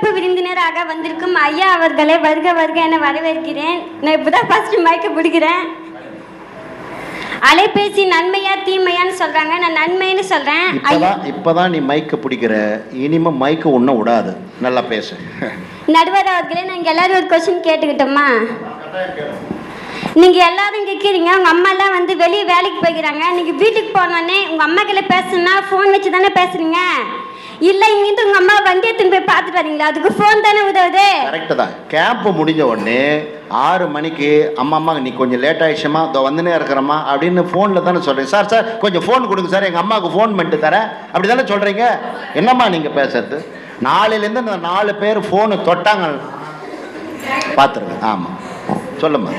சிறப்பு விருந்தினராக வந்திருக்கும் ஐயா அவர்களை வருக வருக என வரவேற்கிறேன். நான் இப்போதான் ஃபர்ஸ்ட் மைக்க பிடிக்கிறேன். அலைபேசி நன்மையா தீமையான்னு சொல்றாங்க. நான் நன்மைன்னு சொல்றேன். ஐயா. இப்பதான் இப்பதான் நீ மைக்க பிடிக்கிற. இனிமே மைக்க ஒன்றும் விடாது. நல்லா பேசு. நடுவர் அவர்களே நாங்கள் எல்லாரும் ஒரு கொஸ்டின் கேட்டுக்கிட்டோமா? நீங்க எல்லாரும் கேட்குறீங்க உங்க அம்மா எல்லாம் வந்து வெளியே வேலைக்கு போய்க்கிறாங்க. நீங்க வீட்டுக்கு போனோடனே உங்க அம்மா கிட்ட பேசணும்னா ஃபோன் வச்சு தானே பேசுறீங்க? இல்ல இங்கிருந்து உங்க அம்மா வண்டி எடுத்துன்னு போய் பார்த்துட்டு வரீங்களா அதுக்கு ஃபோன் தானே உதவுது? கரெக்டு தான். கேம்ப் முடிஞ்ச உடனே ஆறு மணிக்கு அம்மா அம்மா நீ கொஞ்சம் லேட் ஆயிடுச்சுமா? இதோ வந்துனே இருக்கிறம்மா அப்படின்னு ஃபோனில் தானே சொல்கிறீங்க சார் சார் கொஞ்சம் ஃபோன் கொடுங்க சார். எங்கள் அம்மாவுக்கு ஃபோன் பண்ணிட்டு தரேன். அப்படி தானே சொல்கிறீங்க என்னம்மா நீங்கள் பேசுறது? நாளையிலேருந்து இந்த நாலு பேர் ஃபோனு தொட்டாங்க. பார்த்துருங்க. ஆமாம் சொல்லும்மா.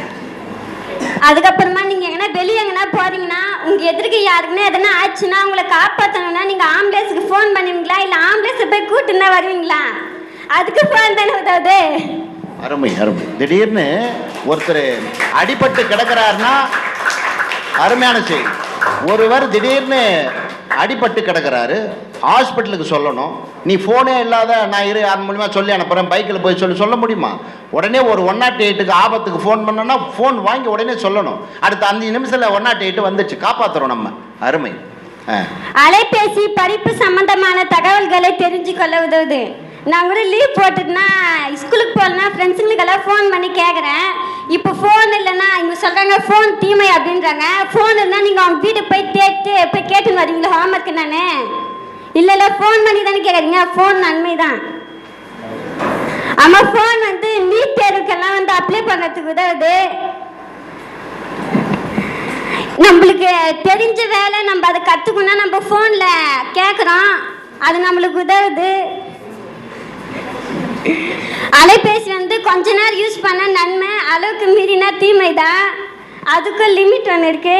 அதுக்கப்புறமா நீங்க எங்கன்னா வெளியே எங்கன்னா போறீங்கன்னா உங்க எதிர்க்க யாருக்குன்னா எதனா ஆச்சுன்னா உங்களை காப்பாத்தணும்னா நீங்க ஆம்புலன்ஸுக்கு ஃபோன் பண்ணுவீங்களா? இல்ல ஆம்புலன்ஸ் போய் கூட்டுனா வருவீங்களா? அதுக்கு ஃபோன் தானே உதவுது. அருமை அருமை. திடீர்னு ஒருத்தர் அடிபட்டு கிடக்கிறாருன்னா அருமையான செய்தி. ஒருவர் திடீர்னு அடிபட்டு கிடக்கிறாரு. ஹாஸ்பிட்டலுக்கு சொல்லணும். நீ ஃபோனே இல்லாத நான் இரு அது மூலிமா சொல்லி அனுப்புகிறேன் பைக்கில் போய் சொல்லி சொல்ல முடியுமா? உடனே ஒரு ஒன் நாட் எயிட்டுக்கு ஆபத்துக்கு ஃபோன் பண்ணோன்னா ஃபோன் வாங்கி உடனே சொல்லணும். அடுத்த அஞ்சு நிமிஷத்தில் ஒன் நாட் எயிட்டு வந்துச்சு. காப்பாற்றுறோம் நம்ம. அருமை. ஆ. அலைபேசி படிப்பு சம்பந்தமான தகவல்களை தெரிஞ்சுக்கொள்ள உதவுது. நான் கூட லீவ் போட்டுட்டுனா ஸ்கூலுக்கு போகலன்னா ஃப்ரெண்ட்ஸுங்களுக்கெல்லாம் ஃபோன் பண்ணி கேட்குறேன் இப்போ ஃபோன் இல்லைன்னா இவங்க சொல்கிறாங்க ஃபோன் தீமை அப்படின்றாங்க. ஃபோன் இருந்தால் நீங்கள் அவங்க வீட்டுக்கு போய் கேட்டு போய் கேட்டுன்னு வரீங்களா? ஹோம்ஒர்க்கு நான்? இல்லை இல்லை ஃபோன் பண்ணி தானே கேட்குறீங்க ஃபோன் நன்மை தான் ஆமாம் ஃபோன் வந்து நீட் தேர்வுக்கெல்லாம் வந்து அப்ளை பண்ணுறதுக்கு உதவுது. நம்மளுக்கு தெரிஞ்ச வேலை நம்ம அதை கற்றுக்கணும்னா நம்ம ஃபோனில் கேட்குறோம் அது நம்மளுக்கு உதவுது. அலைபேசி வந்து கொஞ்ச நேரம் யூஸ் பண்ண நன்மை அளவுக்கு மீறினா தீமை தான் அதுக்கும் லிமிட் ஒன்று இருக்கு.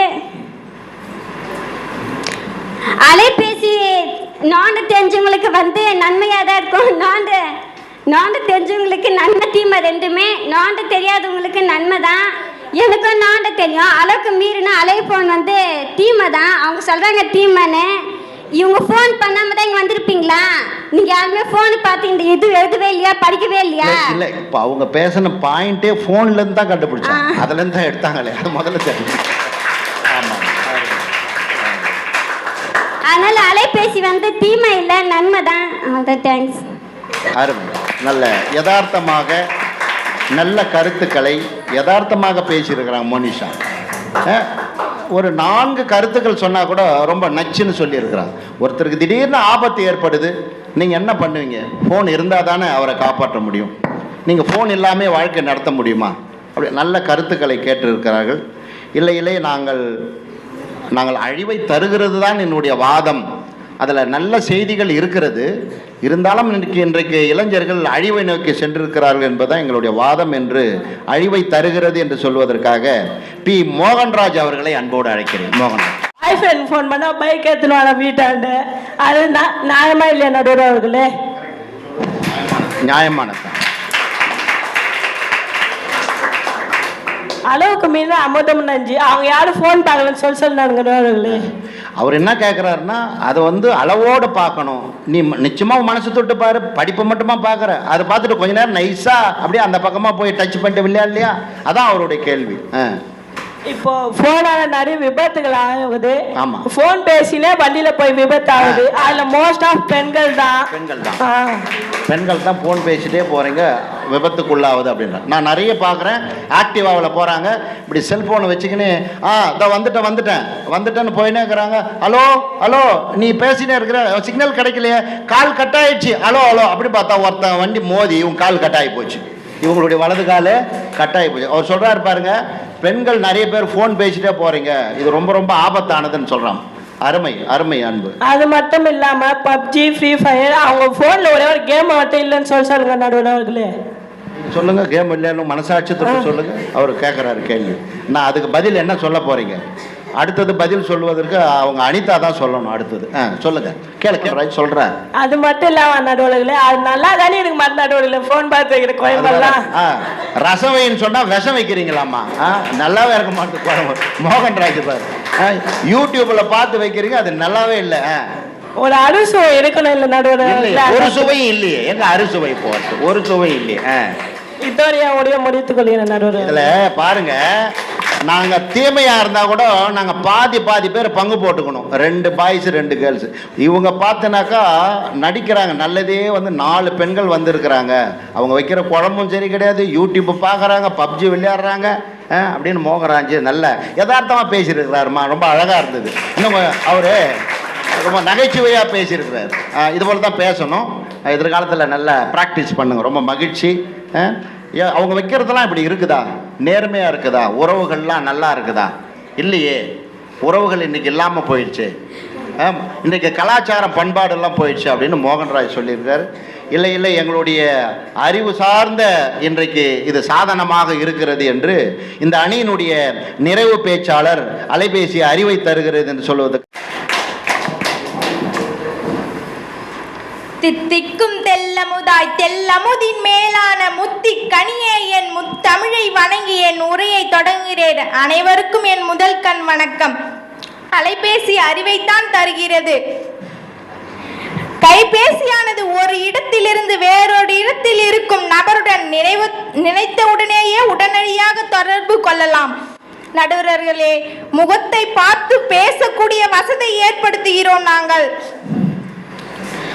அலைபேசி நோண்ட தெரிஞ்சவங்களுக்கு வந்து நன்மையாக தான் இருக்கும். நோண்ட நோண்ட தெரிஞ்சவங்களுக்கு நன்மை தீமை ரெண்டுமே. நோண்ட தெரியாதவங்களுக்கு நன்மை தான். எனக்கும் நோண்ட தெரியும். அளவுக்கு மீறினா அலை ஃபோன் வந்து தீமை தான். அவங்க சொல்கிறாங்க தீமைன்னு. இவங்க ஃபோன் பண்ணாம தான் இங்கே வந்திருப்பீங்களா? நீங்கள் யாருமே ஃபோன் பார்த்து இந்த இது எழுதவே இல்லையா? படிக்கவே இல்லையா? இல்லை இப்போ அவங்க பேசின பாயிண்டே ஃபோன்லேருந்து தான் கண்டுபிடிச்சாங்க. அதுலேருந்து தான் எடுத்தாங்களே. அது முதல்ல தெரியும் அதனால அலைபேசி வந்து தீமை இல்லை நன்மை தான். அதான் தேங்க்ஸ் அருமை. நல்ல யதார்த்தமாக நல்ல கருத்துக்களை யதார்த்தமாக பேசியிருக்கிறாங்க மோனிஷா. ஒரு நான்கு கருத்துக்கள் சொன்னால் கூட ரொம்ப நச்சுன்னு சொல்லியிருக்கிறாங்க ஒருத்தருக்கு திடீர்னு ஆபத்து ஏற்படுது நீங்கள் என்ன பண்ணுவீங்க? ஃபோன் இருந்தால் தானே அவரை காப்பாற்ற முடியும். நீங்கள் ஃபோன் இல்லாமல் வாழ்க்கை நடத்த முடியுமா? அப்படி நல்ல கருத்துக்களை கேட்டிருக்கிறார்கள். இல்லை இல்லை நாங்கள் நாங்கள் அழிவை தருகிறது தான் என்னுடைய வாதம். அதில் நல்ல செய்திகள் இருக்கிறது. இருந்தாலும் இன்றைக்கு இன்றைக்கு இளைஞர்கள் அழிவை நோக்கி சென்றிருக்கிறார்கள் என்பதுதான் எங்களுடைய வாதம் என்று அழிவை தருகிறது என்று சொல்வதற்காக பி. மோகன்ராஜ் அவர்களை அன்போடு அழைக்கிறேன். மோகன்ராஜ். ஃப்ரெண்ட் ஃபோன் பண்ணால் பைக் எடுத்துன்னு வர வீட்டாண்டு. அது நியாயமா இல்லையா நடுவர் அவர்களே நியாயமானது. அளவுக்கு மீது அமுதம் நஞ்சு. அவங்க யாரும் ஃபோன் பார்க்கலன்னு சொல்லி சொன்னாங்க நடுவர் அவர்களே அவர் என்ன கேட்குறாருன்னா அதை வந்து அளவோடு பார்க்கணும். நீ ம- நிச்சயமா உன் மனசு தொட்டு பாரு. படிப்பை மட்டுமா பார்க்குற. அதை பார்த்துட்டு கொஞ்ச நேரம் நைஸாக அப்படியே அந்த பக்கமாக போய் டச் பண்ணிட்டு விளையா இல்லையா அதான் அவருடைய கேள்வி. ஆ. இப்போ ஃபோனால நிறைய விபத்துகள் ஆகுது. ஆமா. ஃபோன் பேசினே வண்டியில போய் விபத்து ஆகுது. அதுல மோஸ்ட் ஆஃப் பெண்கள் தான். பெண்கள் தான். பெண்கள் தான் ஃபோன் பேசிட்டே போகிறீங்க விபத்துக்குள்ளாகுது அப்படின்னு. நான் நிறைய பார்க்குறேன். ஆக்டிவாவில் போகிறாங்க இப்படி செல்ஃபோனை வச்சுக்கின்னு ஆ இதோ வந்துட்டேன் வந்துட்டேன். வந்துட்டேன்னு போயினே இருக்கிறாங்க. ஹலோ ஹலோ நீ பேசினே இருக்கிற சிக்னல் கிடைக்கலையே. கால் கட் ஆயிடுச்சு. ஹலோ ஹலோ அப்படி பார்த்தா ஒருத்தன் வண்டி மோதி இவன் கால் கட் ஆகி போச்சு. இவங்களுடைய வலது கால் கட் ஆகி போச்சு. அவர் சொல்கிறாரு பாருங்க பெண்கள் நிறைய பேர் ஃபோன் பேசிட்டே போகிறீங்க இது ரொம்ப ரொம்ப ஆபத்தானதுன்னு சொல்கிறான் அருமை அருமை அன்பு. அது மட்டும் இல்லாம பப்ஜி ஃப்ரீ ஃபயர் அவங்க போன்ல ஒரே ஒரு கேம் மட்டும் இல்லைன்னு சொல்லி சொல்லுங்க நடுவில் அவர்களே. சொல்லுங்க கேம் இல்லைன்னு மனசாட்சி தொட்டு சொல்லுங்க. அவர் கேட்குறாரு கேள்வி. நான் அதுக்கு பதில் என்ன சொல்ல போறீங்க? அடுத்தது பதில் சொல்வதற்கு அவங்க அனிதா தான் சொல்லணும் அடுத்தது. ஆ சொல்லுங்க. கேளுங்க சொல்றேன் அது மட்டும் இல்லாம நடுவர்களே அது நல்லா தானே இருக்கு மற்ற நடுவர்களே ஃபோன் பார்த்து வைக்கிற கோயம்பெல்லாம் ரசம் வைன்னு சொன்னா விஷம் வைக்கிறீங்களாம்மா. நல்லாவே இருக்க மாட்டேன் குழம்பு மோகன்ராஜ் பாரு. ஆ, யூடியூப்ல பார்த்து வைக்கிறீங்க அது நல்லாவே இல்லை. ஒரு அறுசுவை எடுக்கணும் இல்லை நடுவர் இல்லையே ஒரு சுவையும் இல்லையே. எங்க அறுசுவை போட்டு? ஒரு சுவை இல்லையே. இத்தாலியாவுடைய இத்தோடைய முடித்துக் கொள்கிறேன் நடுவர்? இதுல பாருங்க நாங்க தீமையா இருந்தா கூட நாங்க பாதி பாதி பேர் பங்கு போட்டுக்கணும். ரெண்டு பாய்ஸ் ரெண்டு கேர்ள்ஸ் இவங்க பார்த்தனாக்கா நடிக்கிறாங்க. நல்லதே வந்து நாலு பெண்கள் வந்திருக்கிறாங்க. அவங்க வைக்கிற குழம்பும் சரி கிடையாது யூடியூப் பார்க்குறாங்க பப்ஜி விளையாடுறாங்க அப்படின்னு மோகராஞ்சு நல்ல யதார்த்தமா பேசியிருக்கிறாருமா. ரொம்ப அழகா இருந்தது. இன்னும் அவரு ரொம்ப நகைச்சுவையாக பேசியிருக்கிறார். இது போல தான் பேசணும். எதிர்காலத்தில் நல்லா ப்ராக்டிஸ் பண்ணுங்க. ரொம்ப மகிழ்ச்சி. ஏ- அவங்க வைக்கிறதெல்லாம் இப்படி இருக்குதா? நேர்மையாக இருக்குதா? உறவுகள்லாம் நல்லா இருக்குதா? இல்லையே. உறவுகள் இன்றைக்கி இல்லாமல் போயிடுச்சு. ஆம், இன்றைக்கு கலாச்சாரம் பண்பாடெல்லாம் போயிடுச்சு அப்படின்னு மோகன்ராஜ் சொல்லியிருக்காரு. இல்லை இல்லை எங்களுடைய அறிவு சார்ந்த இன்றைக்கு இது சாதனமாக இருக்கிறது என்று இந்த அணியினுடைய நிறைவு பேச்சாளர் அலைபேசி அறிவை தருகிறது என்று சொல்வதற்கு தித்திக்கும் தெல்லமுதாய் தெல்லமுதின் மேலான முத்தி கனியே என் முத்தமிழை வணங்கி என் உரையை தொடங்குகிறேன். அனைவருக்கும் என் முதல் கண் வணக்கம். அலைபேசி அறிவைத்தான் தருகிறது. கைபேசியானது ஒரு இடத்திலிருந்து வேறொரு இடத்தில் இருக்கும் நபருடன் நினைவு நினைத்தவுடனேயே உடனடியாக தொடர்பு கொள்ளலாம். நடுவர்களே முகத்தை பார்த்து பேசக்கூடிய வசதி ஏற்படுத்துகிறோம் நாங்கள்.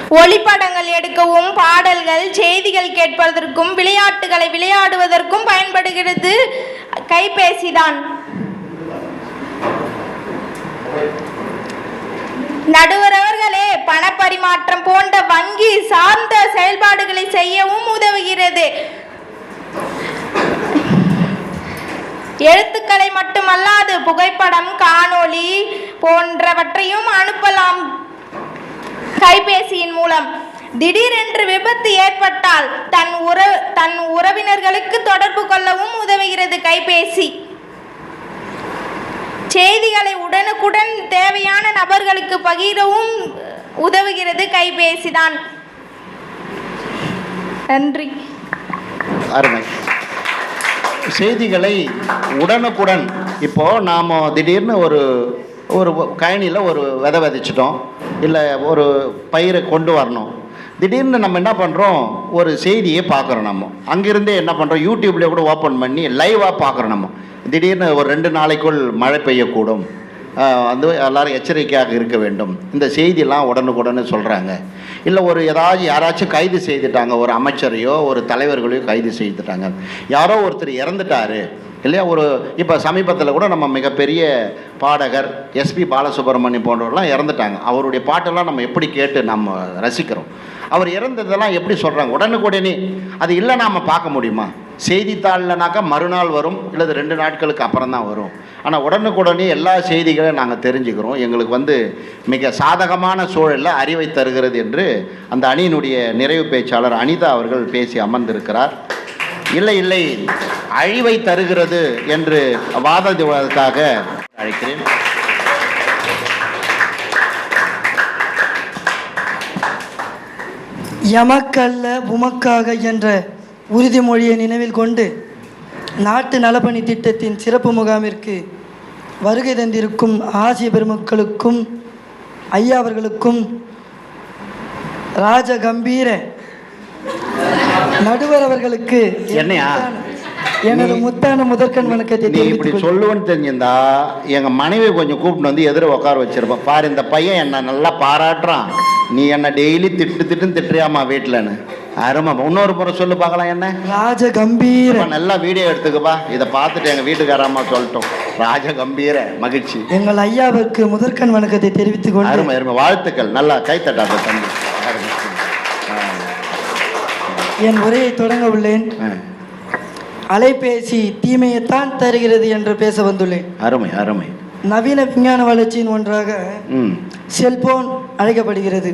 ஒளிப்படங்கள் எடுக்கவும் பாடல்கள் செய்திகள் கேட்பதற்கும் விளையாட்டுகளை விளையாடுவதற்கும் பயன்படுகிறது. கைபேசிதான். நடுவர் அவர்களே பணப்பரிமாற்றம் போன்ற வங்கி சார்ந்த செயல்பாடுகளை செய்யவும் உதவுகிறது. எழுத்துக்களை மட்டுமல்லாது புகைப்படம் காணொளி போன்றவற்றையும் அனுப்பலாம். கைபேசியின் மூலம். திடீரென்று விபத்து ஏற்பட்டால் தன் உற தன் உறவினர்களுக்கு தொடர்பு கொள்ளவும் உதவுகிறது கைபேசி. செய்திகளை உடனுக்குடன் தேவையான நபர்களுக்கு பகிரவும் உதவுகிறது கைபேசிதான் நன்றி. அருமை. செய்திகளை உடனுக்குடன் இப்போ நாம் திடீர்னு ஒரு ஒரு கயனியில் ஒரு விதை விதைச்சிட்டோம். இல்லை ஒரு பயிரை கொண்டு வரணும். திடீர்னு நம்ம என்ன பண்ணுறோம் ஒரு செய்தியை பார்க்குறோம் நம்ம. அங்கேருந்தே என்ன பண்ணுறோம் யூடியூப்லேயே கூட ஓப்பன் பண்ணி லைவாக பார்க்குறோம் நம்ம. திடீர்னு ஒரு ரெண்டு நாளைக்குள் மழை பெய்யக்கூடும். வந்து எல்லோரும் எச்சரிக்கையாக இருக்க வேண்டும். இந்த செய்தியெல்லாம் உடனுக்குடனே சொல்கிறாங்க இல்லை ஒரு ஏதாச்சும் யாராச்சும் கைது செய்துட்டாங்க ஒரு அமைச்சரையோ ஒரு தலைவர்களையோ கைது செய்துட்டாங்க. யாரோ ஒருத்தர் இறந்துட்டாரு. இல்லையா? ஒரு இப்போ சமீபத்தில் கூட நம்ம மிகப்பெரிய பாடகர் எஸ்பி பாலசுப்ரமணியம் போன்றவர்கள்லாம் இறந்துட்டாங்க. அவருடைய பாட்டெல்லாம் நம்ம எப்படி கேட்டு நம்ம ரசிக்கிறோம். அவர் இறந்ததெல்லாம் எப்படி சொல்கிறாங்க உடனுக்குடனே. அது இல்லை நாம் பார்க்க முடியுமா? செய்தித்தாள்லனாக்கா மறுநாள் வரும் இல்லை ரெண்டு நாட்களுக்கு அப்புறம் தான் வரும். ஆனால் உடனுக்குடனே எல்லா செய்திகளையும் நாங்கள் தெரிஞ்சுக்கிறோம். எங்களுக்கு வந்து மிக சாதகமான சூழலில் அறிவை தருகிறது என்று அந்த அணியினுடைய நிறைவு பேச்சாளர் அனிதா அவர்கள் பேசி அமர்ந்திருக்கிறார். இல்லை இல்லை. அழிவை தருகிறது என்று வாதத்துவதற்காக அழைக்கிறேன். எமக்கல்ல உமக்காக என்ற உறுதிமொழியை நினைவில் கொண்டு நாட்டு நலப்பணி திட்டத்தின் சிறப்பு முகாமிற்கு வருகை தந்திருக்கும் ஆசிய பெருமக்களுக்கும் ஐயா அவர்களுக்கும் ராஜ கம்பீர நடுவர் அவர்களுக்கு என் என்னையா? எனது முத்தான முதற்கண் வணக்கத்தை நீ இப்படி சொல்லுவேன்னு தெரிஞ்சிருந்தா எங்க மனைவி கொஞ்சம் கூப்பிட்டு வந்து எதிர உட்கார வச்சிருப்பேன் பாரு இந்த பையன் என்ன நல்லா பாராட்டுறான். நீ என்ன டெய்லி திட்டு திட்டுன்னு திட்டுறியாமா வீட்டிலன்னு அருமை இன்னொரு முறை சொல்லு பார்க்கலாம் என்ன? ராஜ கம்பீர நல்லா வீடியோ எடுத்துக்கப்பா. இதை பார்த்துட்டு எங்க வீட்டுக்காரம்மா சொல்லட்டும். ராஜ கம்பீர மகிழ்ச்சி. எங்கள் ஐயாவிற்கு முதற்கண் வணக்கத்தை தெரிவித்துக் கொண்டு அருமை அருமை. வாழ்த்துக்கள். நல்லா கைத்தட்டாத தம்பி. என் உரையை தொடங்க உள்ளேன். அலைபேசி தீமையைத்தான் தருகிறது என்று பேச வந்துள்ளேன். அருமை அருமை. நவீன விஞ்ஞான வளர்ச்சியின் ஒன்றாக செல்போன் அழைக்கப்படுகிறது.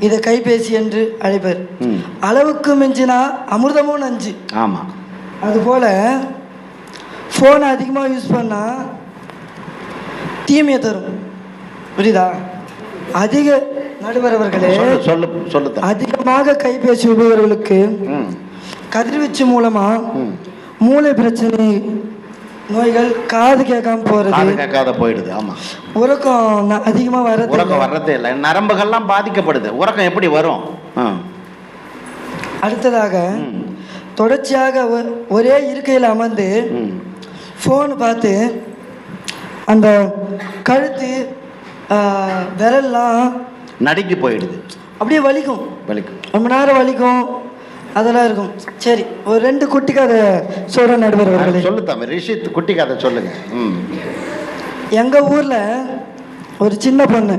இதை கைபேசி என்று அழைப்பர். அளவுக்கு மிஞ்சினா அமிர்தமும் நஞ்சு. ஆமாம் அதுபோல் ஃபோனை அதிகமாக யூஸ் பண்ணால் தீமையை தரும். புரியுதா? அதிக நடுவர் அவர்களே சொல்லு சொல்லு. அதிகமாக கைபேசி உபயோகர்களுக்கு கதிர்வீச்சு மூலமாக ம் மூளை பிரச்சனை நோய்கள் காது கேட்காம காது போகிறது கேட்காத போயிடுது ஆமா உறக்கம் அதிகமாக வர்றது உறக்கம் வர்றதே இல்லை நரம்புகள்லாம் பாதிக்கப்படுது உறக்கம் எப்படி வரும். அடுத்ததாக. தொடர்ச்சியாக ஒரே இருக்கையில் அமர்ந்து. ஃபோன் பார்த்து அந்த கழுத்து விரல்லாம் நடுங்கி போயிடுது. அப்படியே வலிக்கும். வலிக்கும். ரொம்ப நேரம் வலிக்கும். அதெல்லாம் இருக்கும். சரி ஒரு ரெண்டு குட்டி கதை சொல்ற நடுவர் அவர்களே. சொல்லு தம்பி ரிஷித் குட்டி கதை சொல்லுங்க. ம். எங்கள் ஊரில் ஒரு சின்ன பொண்ணு.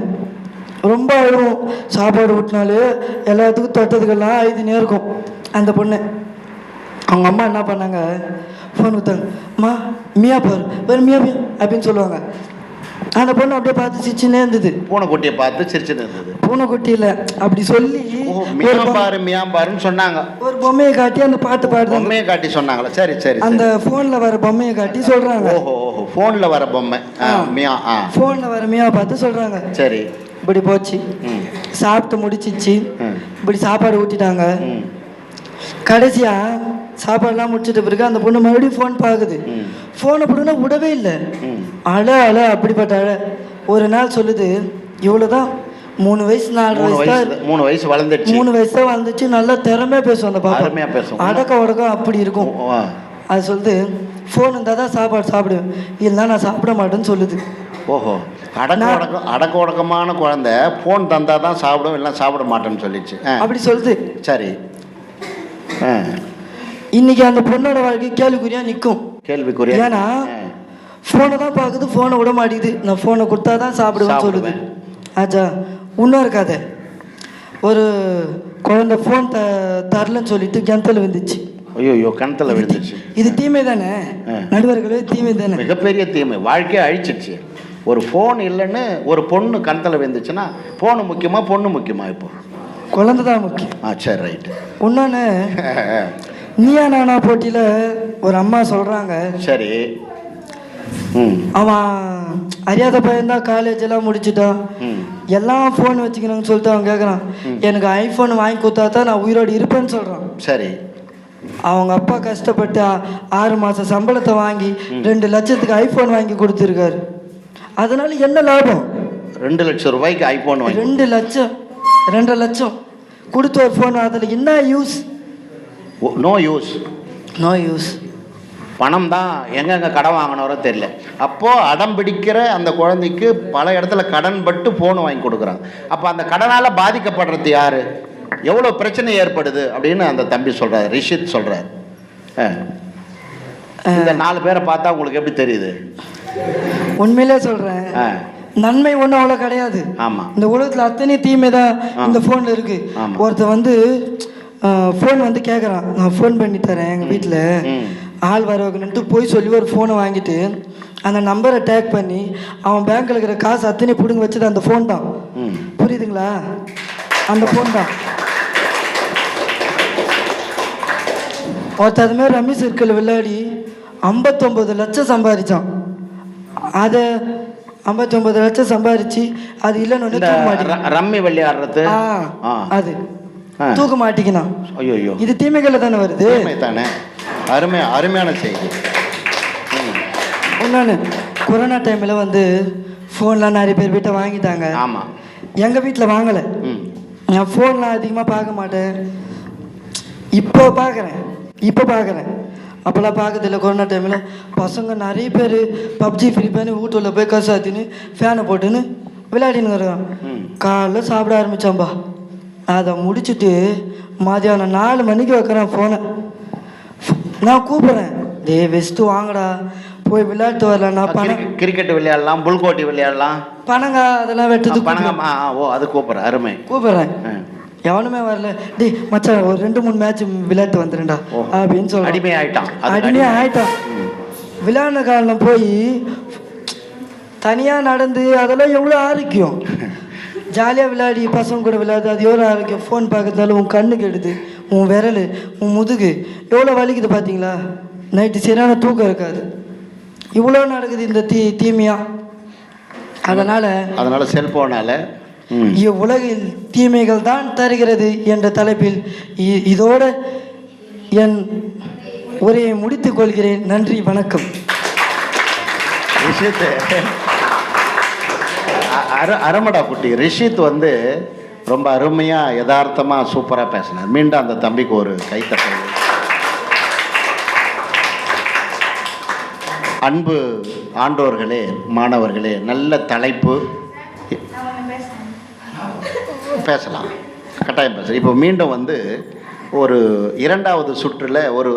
ரொம்ப அழுவும். சாப்பாடு ஊட்டினாலே எல்லாத்துக்கும் தொட்டதுக்கெல்லாம் அழுதுனே இருக்கும். அந்த பொண்ணு. அவங்க அம்மா என்ன பண்ணாங்க? ஃபோன் கொடுத்தாங்க. அம்மா மியா பாரு. வேறு மியா மியா அப்படின்னு சொல்லுவாங்க. அந்த பொண்ணு அப்படியே பார்த்து சிரிச்சுனே இருந்தது. பூனைக்குட்டியை பார்த்து சிரிச்சுட்டு இருந்தது. பூனைக்குட்டி இல்லை அப்படி சொல்லி மியாம்பாரு மியாம்பாருன்னு சொன்னாங்க. ஒரு பொம்மையை காட்டி அந்த பாட்டு பாடுறாங்க பொம்மையை காட்டி சொன்னாங்களா? சரி சரி அந்த. ஃபோனில் வர பொம்மையை காட்டி சொல்கிறாங்க ஓஹோ ஓஹோ ஃபோனில் வர பொம்மை. மியா ஆ. ஃபோனில் வர மியா பார்த்து சொல்கிறாங்க சரி. இப்படி போச்சு. சாப்பிட்டு முடிச்சிச்சு. இப்படி சாப்பாடு ஊட்டிட்டாங்க. கடைசியா சாப்பாடுலாம் முடிச்சிட்ட பிறகு அந்த பொண்ணு மறுபடியும் ஃபோன் பார்க்குது. ஃபோனை போடுனா விடவே இல்லை. அழ அழ அப்படிப்பட்ட அழ. ஒரு நாள் சொல்லுது இவ்வளோதான் மூணு வயசு நாலு வயசு தான் மூணு வயசு வளர்ந்துடுச்சு. மூணு வயசு தான் வந்துச்சு நல்லா திறமையா பேசும் அந்த பாப்பா. பேசும். அடக்க உடக்கம் அப்படி இருக்கும். அது சொல்லுது ஃபோன் இருந்தால் தான் சாப்பாடு சாப்பிடுவேன். இல்லைன்னா நான் சாப்பிட மாட்டேன்னு சொல்லுது. ஓஹோ. அடக்க உடக்கம் அடக்க உடக்கமான குழந்தை ஃபோன் தந்தா தான் சாப்பிடும் இல்லை சாப்பிட மாட்டேன்னு சொல்லிச்சு. ஆ, அப்படி சொல்லுது. சரி. ஆ. இன்னைக்கு அந்த பொண்ணோட வாழ்க்கை கேள்விக்குறியா நிற்கும் கேள்விக்குரிய ஏன்னா ஃபோனை தான் பார்க்குது ஃபோனை விட மாட்டேங்குது. நான் ஃபோனை கொடுத்தா தான் சாப்பிடுவேன்னு சொல்லுது. ஆச்சா இன்னொரு கதை. ஒரு குழந்தை ஃபோன் த தரலன்னு சொல்லிட்டு கிணத்துல வந்துச்சு ஐயோ கணத்தில் விழுந்துச்சு. இது தீமை தானே. நடுவர்களே தீமை தானே? மிகப்பெரிய தீமை. வாழ்க்கையை அழிச்சிடுச்சு. ஒரு ஃபோன் இல்லைன்னு ஒரு பொண்ணு கணத்தில் விழுந்துச்சுன்னா ஃபோனு முக்கியமா பொண்ணு முக்கியமா இப்போ? குழந்தை தான் முக்கியம். ஆ சரி ரைட்டு இன்னொன்று நீயா நானா போட்டியில் ஒரு அம்மா சொல்கிறாங்க சரி. அவன் அறியாத பையன்தான் காலேஜ் எல்லாம் முடிச்சிட்டான். எல்லாம் ஃபோன் வச்சுக்கணும்னு சொல்லிட்டு அவன் கேட்குறான் எனக்கு ஐஃபோன் வாங்கி கொடுத்தா தான் நான் உயிரோடு இருப்பேன்னு சொல்கிறான் சரி. அவங்க அப்பா கஷ்டப்பட்டு ஆறு மாதம் சம்பளத்தை வாங்கி ரெண்டு லட்சத்துக்கு ஐஃபோன் வாங்கி கொடுத்துருக்காரு. அதனால என்ன லாபம்? ரெண்டு லட்சம் ரூபாய்க்கு ஐஃபோன் வாங்கி ரெண்டு லட்சம். ரெண்டு லட்சம். கொடுத்த ஒரு ஃபோன் அதில் என்ன use no use no use பணம் தான் எங்கெங்க கடன் வாங்கினவரோ தெரியல. அப்போது அடம் பிடிக்கிற அந்த குழந்தைக்கு பல இடத்துல கடன் பட்டு ஃபோன் வாங்கி கொடுக்குறாங்க. அப்போ அந்த கடனால் பாதிக்கப்படுறது யார்? எவ்வளோ பிரச்சனை ஏற்படுது அப்படின்னு அந்த தம்பி சொல்கிறார் ரிஷித் சொல்கிறார் இந்த நாலு பேரை பார்த்தா உங்களுக்கு எப்படி தெரியுது? உண்மையிலே சொல்கிறேன் நன்மை ஒன்றும் அவ்வளோ கிடையாது. ஆமாம் இந்த உலகத்தில் அத்தனை தீமை தான் இந்த ஃபோனில் இருக்கு. ஆமா. ஒருத்தன் வந்து ஃபோன் வந்து கேட்குறான் நான் ஃபோன் பண்ணி தரேன் எங்கள் வீட்டில். ஆள் வரவங்கன்ட்டு போய் சொல்லி ஒரு ஃபோனை வாங்கிட்டு அந்த நம்பரை டேக் பண்ணி அவன் பேங்க்கில் இருக்கிற காசு அத்தனை பிடுங்க வச்சது அந்த ஃபோன் தான். புரியுதுங்களா? அந்த ஃபோன் தான். ஒருத்தர் அதுமாதிரி ரம்மி சர்க்கிள் விளையாடி ஐம்பத்தொம்பது லட்சம் சம்பாதிச்சான். அதை ஐம்பத்தொம்பது லட்சம் சம்பாதிச்சு அது இல்லைன்னு ரம்மி விளையாடுறது? அது. தூக்க மாட்டிக்கினான் ஐயோ இது தீமைகளில் தானே வருது? தானே அருமை அருமையான செய்தி. இன்னொன்று கொரோனா டைமில் வந்து ஃபோன்லாம் நிறைய பேர் வீட்டை வாங்கிட்டாங்க. ஆமாம் எங்கள் வீட்டில் வாங்கலை. நான் ஃபோன்லாம் அதிகமாக பார்க்க மாட்டேன். இப்போ பார்க்குறேன். இப்போ பார்க்குறேன். அப்போல்லாம் பார்க்கறதில்ல கொரோனா டைமில் பசங்க நிறைய பேர் பப்ஜி ஃப்ரீ ஃபயர்னு வீட்டுல போய் கசாத்தின்னு ஃபேனை போட்டுன்னு விளையாடின்னு இருக்கான். காலைல சாப்பிட ஆரம்பிச்சான்பா. அதை முடிச்சுட்டு மதியானம் நாலு மணிக்கு வைக்கிறேன் ஃபோனை நான் கூப்பிட்றேன். டேய் வெஸ்ட்டு வாங்கடா. போய் விளையாட்டு வரலன்னா பணம் கிரிக்கெட் விளையாடலாம் புல்கோட்டி விளையாடலாம். பணங்க அதெல்லாம் வெட்டது பணங்க ஓ அது கூப்பிட்றேன். அருமை. கூப்பிட்றேன். எவனுமே வரல. டேய் மச்சான் ஒரு ரெண்டு மூணு மேட்ச் விளையாட்டு வந்துடும்டா ஓ. அப்படின்னு சொல்றான். அடிமை ஆயிட்டான். அடிமை. ஆயிட்டான். விளையாடின காலம் போய் தனியாக நடந்து அதெல்லாம் எவ்வளோ ஆரோக்கியம்? ஜாலியாக விளையாடி பசங்க கூட விளையாடு அது எவ்வளோ ஆரோக்கியம்? ஃபோன் பார்க்கறதால உன் கண்ணு கெடுது உன் விரல் உன் முதுகு எவ்வளோ வலிக்குது பார்த்தீங்களா நைட்டு சரியான தூக்கம் இருக்காது. இவ்வளோ நடக்குது இந்த தீ தீமையா? அதனால் அதனால செல்போனால ம். இவ்வுலகில் தீமைகள் தான் தருகிறது என்ற தலைப்பில் இதோட என் உரையை முடித்துக் கொள்கிறேன். நன்றி வணக்கம். அ- அர அரமடா குட்டி. ரிஷித் வந்து ரொம்ப அருமையாக யதார்த்தமாக சூப்பராக பேசினார். மீண்டும் அந்த தம்பிக்கு ஒரு கைத்தட்டல். அன்பு ஆண்டோர்களே மாணவர்களே நல்ல தலைப்பு. பேசலாம். கட்டாயம் பேசலாம். இப்போ மீண்டும் வந்து ஒரு இரண்டாவது சுற்றில் ஒரு